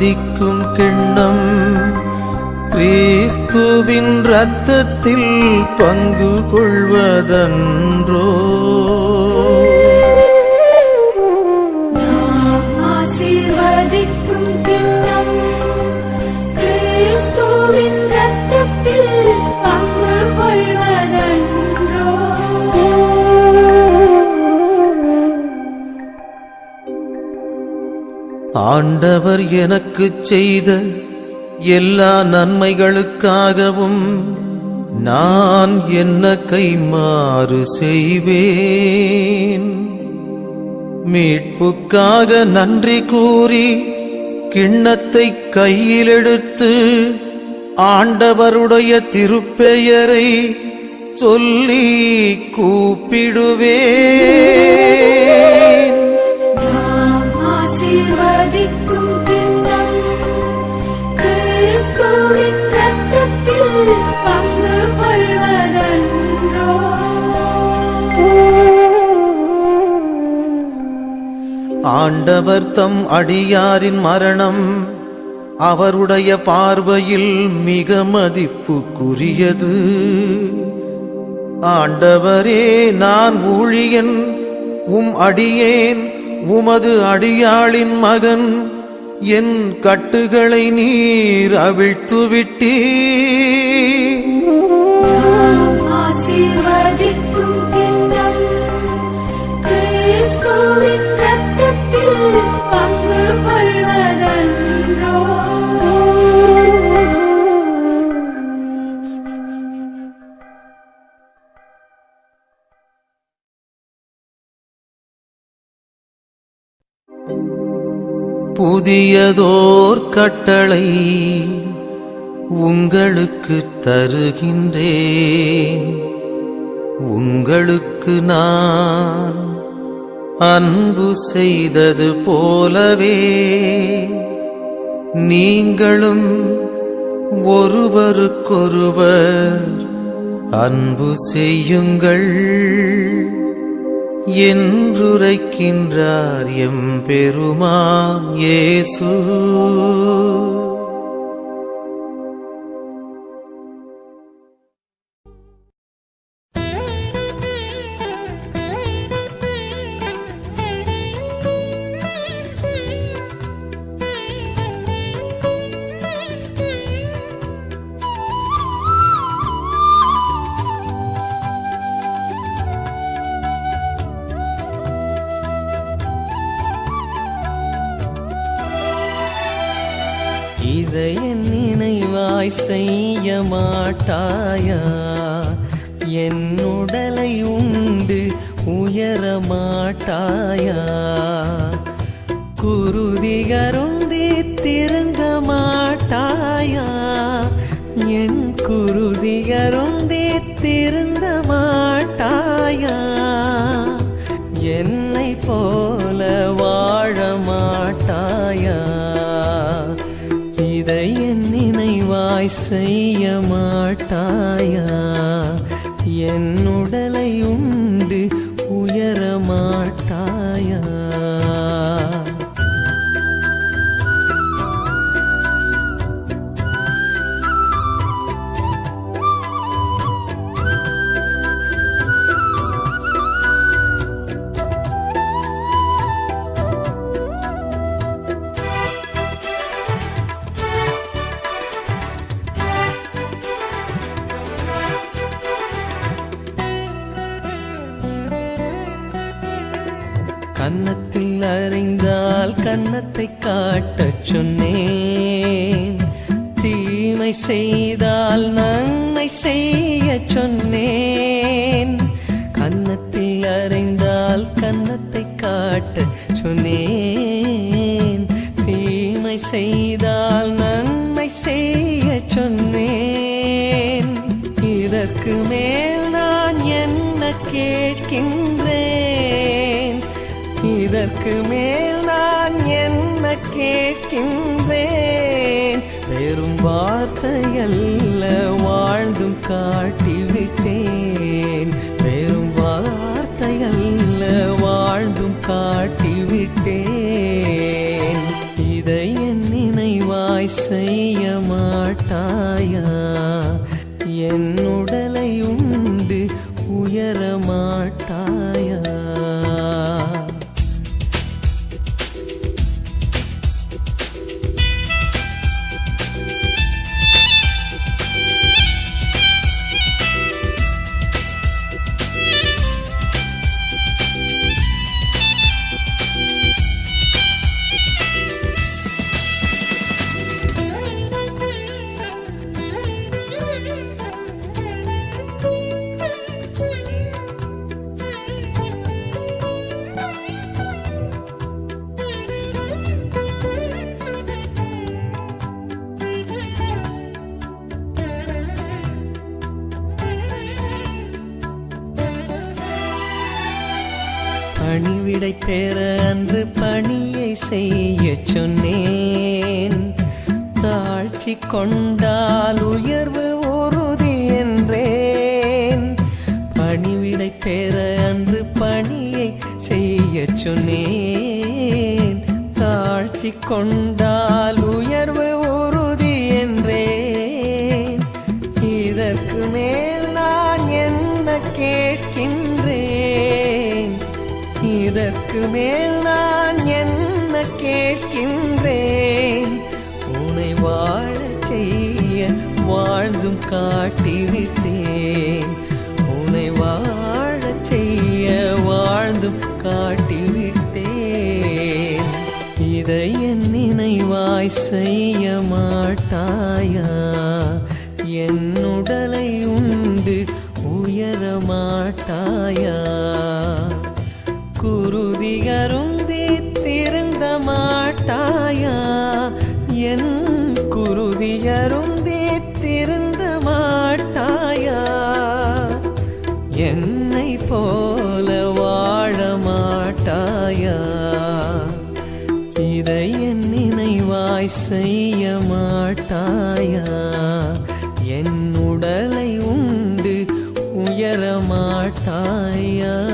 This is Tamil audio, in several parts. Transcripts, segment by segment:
மதிக்கும் கிண்ணம் கிறிஸ்துவின் ரத்தத்தில் பங்கு கொள்வதன்றோ ஆண்டவர் எனக்குச் செய்த எல்லா நன்மைகளுக்காகவும் நான் என்ன கைமாறு செய்வேன். மீட்புக்காக நன்றி கூறி கிண்ணத்தை கையிலெடுத்து ஆண்டவருடைய திருப்பெயரை சொல்லி கூப்பிடுவேன். ஆசீர்வாத ஆண்டவர் தம் அடியாரின் மரணம் அவருடைய பார்வையில் மிக மதிப்புக்குரியது. ஆண்டவரே நான் ஊழியன் உம் அடியேன் உமது அடியாளின் மகன் என் கட்டுகளை நீர் அவிழ்த்து ஆசீர்வதிக்கும் புதியதோர் கட்டளை உங்களுக்கு தருகின்றேன். உங்களுக்கு நான் அன்பு செய்தது போலவே நீங்களும் ஒருவருக்கொருவர் அன்பு செய்யுங்கள். என்றுரைக்கின்றார் எம் பெருமா இயேசு. இதை என் நினைவாய் செய்ய மாட்டாயா? என் உடலை உண்டு உயர மாட்டாயா? குருதிகரும் நினைவாய் செய்ய மாட்டாயா? என் உடலை உண்டு கன்னத்தில் அறிந்தால் கன்னத்தை காட்டச் சொன்னேன். தீமை செய்தால் நன்மை செய்ய சொன்னேன். கன்னத்தில் அறிந்தால் கன்னத்தை காட்ட சொன்னேன். தீமை செய்தால் நன்மை செய்ய சொன்னேன். இதற்கு மேல் நான் என்ன கேட்கின்றேன்? இதற்கு மேல் நான் என்ன கேட்கின்றேன்? பெரும் வார்த்தையல்ல வாழ்ந்தும் காட்டிவிட்டேன். பெரும் வார்த்தையல்ல வாழ்ந்தும் காட்டிவிட்டேன். இதை என் நினைவாய் செய்ய மாட்டாயா? என் சொன்னேன். தாழ்ச்சி கொண்டால் உயர்வு உறுதி என்றேன். பணிவிடை பெற அன்று பணியை செய்ய சொன்னேன். தாழ்ச்சி கொண்டால் உயர்வு உறுதி என்றேன். இதற்கு மேல் நான் என்ன கேட்கின்றேன்? இதற்கு மேல் எங்கும் காட்டிவிட்டேன். உன்னை வாழச் செய்ய வாழ்ந்தும் காட்டிவிட்டேன். இதை என் நினைவாய் செய்ய மாட்டாயா? என் உடலை உண்டு உயர மாட்டாயா? என் நினைவாய் செய்ய மாட்டாயா? என் உடலை உண்டு உயர மாட்டாயா?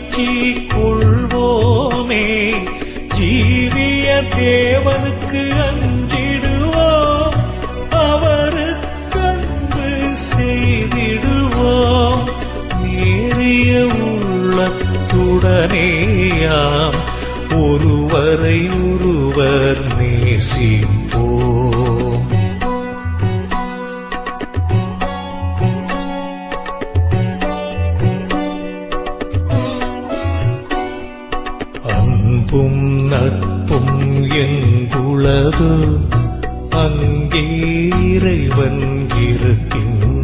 மகிழ்ச்சி கொள்வோமே ஜீவிய தேவனுக்கு அஞ்சிடுவோம். அவருக்கு அன்பு செய்திடுவோம். நேரிய உள்ளத்துடனேயாம். ஒருவரை ஒருவர் இறைவன் இருக்கின்ற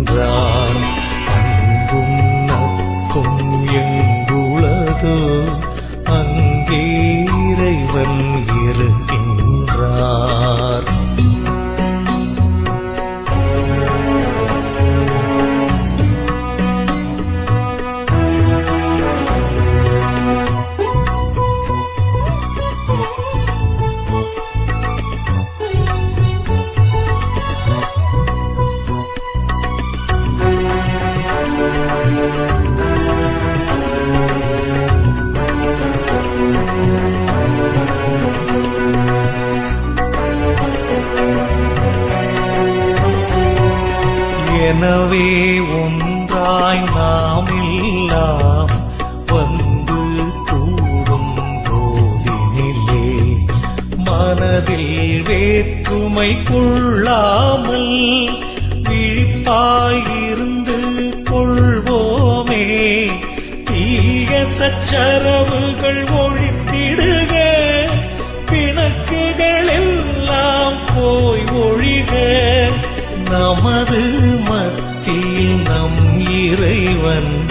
நமது மத்தியில் நம் இறைவன்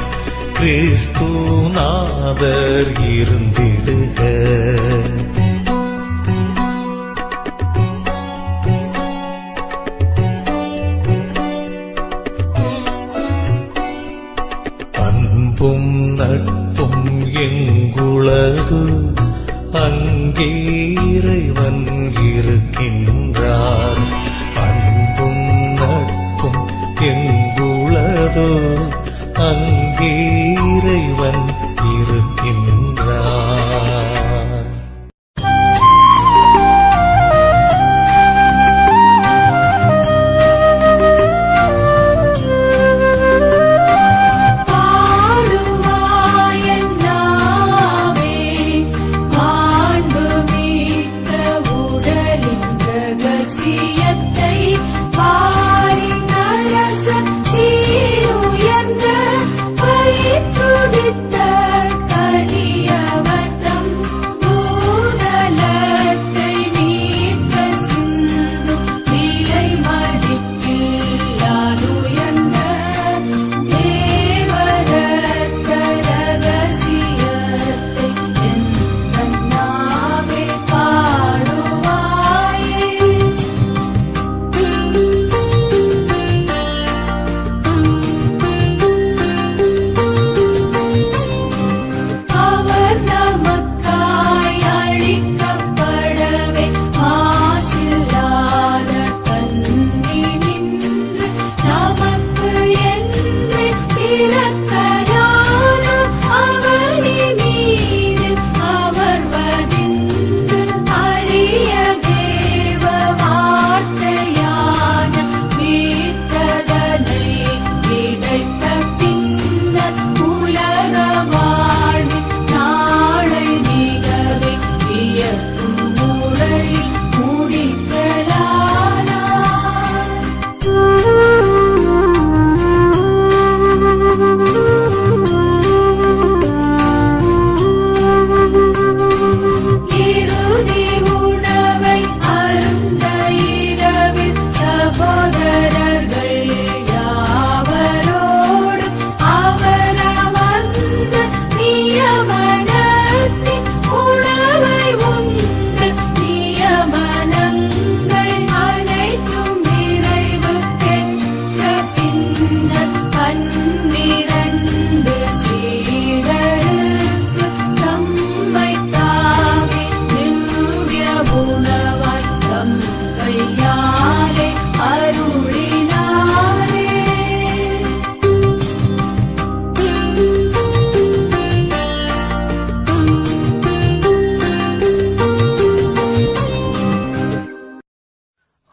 கிறிஸ்து நாதர் இருந்திடுக. அன்பும் நட்பும் எங்குளது? அங்கே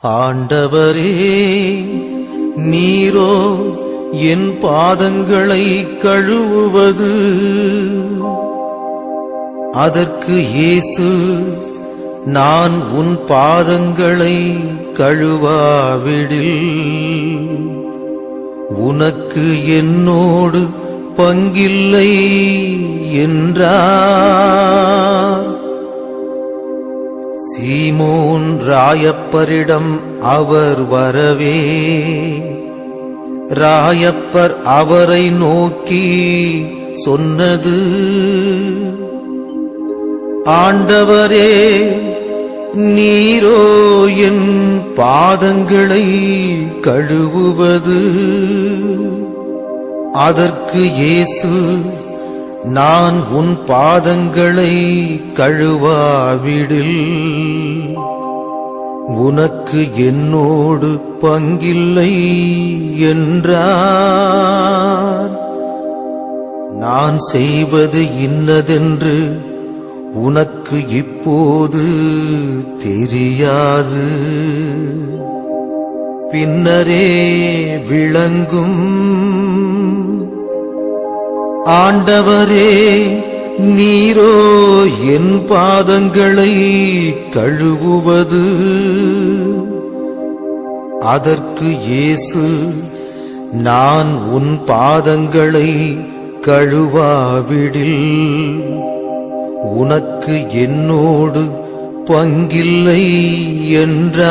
ஆண்டவரே நீரோ என் பாதங்களை கழுவுவது. அதற்கு இயேசு நான் உன் பாதங்களை கழுவாவிடில். உனக்கு என்னோடு பங்கில்லை என்றார். சீமோன் ராயப்பரிடம் அவர் வரவே. ராயப்பர் அவரை நோக்கி சொன்னது ஆண்டவரே நீரோ என் பாதங்களை கழுவுவது. அதற்கு இயேசு நான் உன் பாதங்களை கழுவாவிடில் உனக்கு என்னோடு பங்கில்லை என்றார். நான் செய்வது இன்னதென்று உனக்கு இப்போது தெரியாது. பின்னரே விளங்கும் ஆண்டவரே நீரோ என் பாதங்களை கழுவுவது. அதற்கு இயேசு நான் உன் பாதங்களை கழுவாவிடில் உனக்கு என்னோடு பங்கில்லை என்றார்.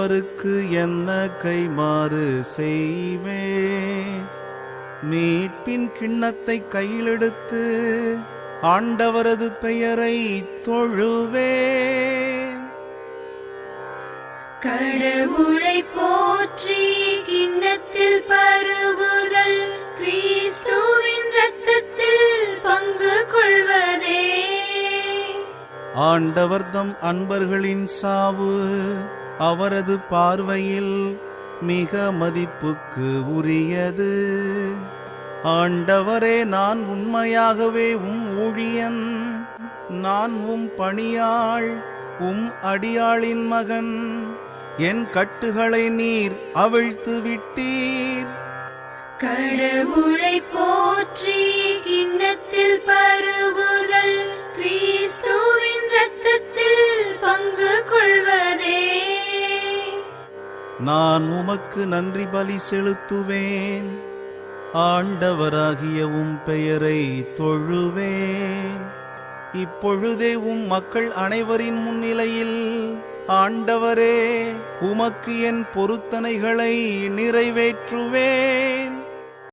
நான் அவருக்கு என்ன கைமாறு செய்வேன்? மீட்பின் கிண்ணத்தை கையிலெடுத்து ஆண்டவரது பெயரை தொழுவேன். கடவுளை போற்றி கிண்ணத்தில் பருகுதல் கிறிஸ்துவின் இரத்தத்தில் பங்கு கொள்வதே. ஆண்டவர் தம் அன்பர்களின் சாவு அவரது பார்வையில் மிக மதிப்புக்கு உரியது. ஆண்டவரே நான் உண்மையாகவே உம் ஊழியன். நான் உம் பணியாள் உம் அடியாளின் மகன். என் கட்டுகளை நீர் அவிழ்த்து விட்டீர். கடவுளை போற்றி கிண்ணத்தில் பருகுதல் கிறிஸ்துவின் ரத்தத்தில் பங்கு கொள்வதே. நான் உமக்கு நன்றி பலி செலுத்துவேன். ஆண்டவராகிய உம் பெயரை தொழுவேன். இப்பொழுதே உம் மக்கள் அனைவரின் முன்னிலையில் ஆண்டவரே உமக்கு என் பொருத்தனைகளை நிறைவேற்றுவேன்.